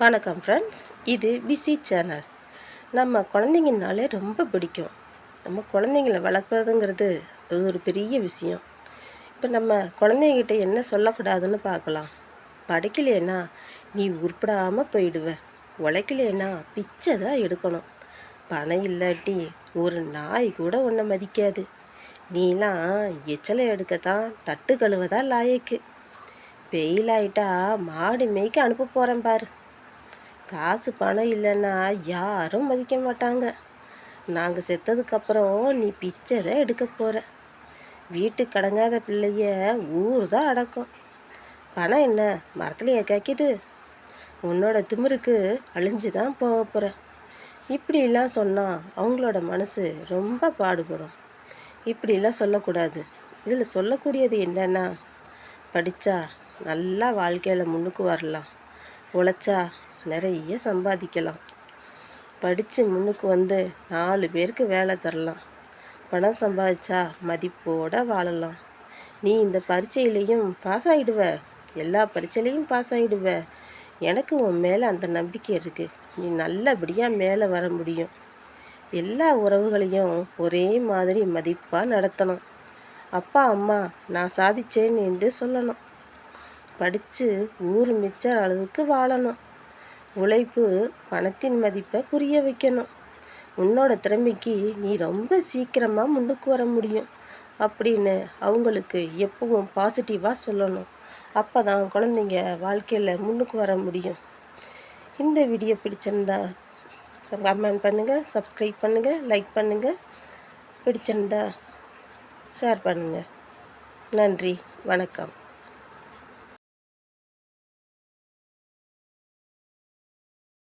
வணக்கம் ஃப்ரெண்ட்ஸ் இது PC channel நம்ம குழந்தைங்கனாலே ரொம்ப பிடிக்கும். நம்ம குழந்தைங்கள வளர்க்குறதுங்கிறது அது ஒரு பெரிய விஷயம். இப்போ நம்ம குழந்தைங்கிட்ட என்ன சொல்லக்கூடாதுன்னு பார்க்கலாம். படிக்கலைன்னா நீ உருப்படாமல் போயிடுவ. உழைக்கலைன்னா பிச்சை தான் எடுக்கணும். பணம் இல்லாட்டி ஒரு நாய் கூட ஒன்றை மதிக்காது. நீலாம் எச்சலை எடுக்கத்தான் தட்டு கழுவதான் லாயக்கு. பெயில் ஆயிட்டா மாடு மேய்க்க அனுப்ப போகிறேன் பாரு. காசு பணம் இல்லைன்னா யாரும் மதிக்க மாட்டாங்க. நாங்கள் செத்ததுக்கப்புறம் நீ பிச்சை எடுக்க போகிற வீட்டுக்கு கடங்காத பிள்ளைய ஊர் தான் அடக்கும். பணம் என்ன? மரத்துலையே கேட்குது உன்னோட திமிருக்கு அழிஞ்சு தான் போக போகிற இப்படிலாம் சொன்னால் அவங்களோட மனசு ரொம்ப பாடுபடும். இப்படிலாம் சொல்லக்கூடாது. இதில் சொல்லக்கூடியது என்னென்னா படித்தா நல்லா வாழ்க்கையில் முன்னுக்கு வரலாம். உழைச்சா நிறைய சம்பாதிக்கலாம். படித்து முன்னுக்கு வந்து நாலு பேருக்கு வேலை தரலாம். பணம் சம்பாதிச்சா மதிப்போடு வாழலாம். நீ இந்த பரீட்சையிலையும் பாஸ் ஆகிடுவ எல்லா பரீட்சையிலையும் பாஸ் ஆகிடுவ எனக்கு உன் மேலே அந்த நம்பிக்கை இருக்குது நீ நல்லபடியாக மேலே வர முடியும். எல்லா உறவுகளையும் ஒரே மாதிரி மதிப்பாக நடத்தணும். அப்பா அம்மா நான் சாதிச்சேன் என்று சொல்லணும். படித்து ஊர் மிச்சர் அளவுக்கு வாழணும். உழைப்பு பணத்தின் மதிப்பை புரிய வைக்கணும். உன்னோட திறமைக்கு நீ ரொம்ப சீக்கிரமாக முன்னுக்கு வர முடியும். அப்படின்னு அவங்களுக்கு எப்பவும் பாசிட்டிவாக சொல்லணும். அப்போ தான் குழந்தைங்க வாழ்க்கையில் முன்னுக்கு வர முடியும். இந்த வீடியோ பிடிச்சிருந்தா கமெண்ட் பண்ணுங்கள் சப்ஸ்கிரைப் பண்ணுங்கள் லைக் பண்ணுங்கள் பிடிச்சிருந்தா ஷேர் பண்ணுங்கள் நன்றி வணக்கம்.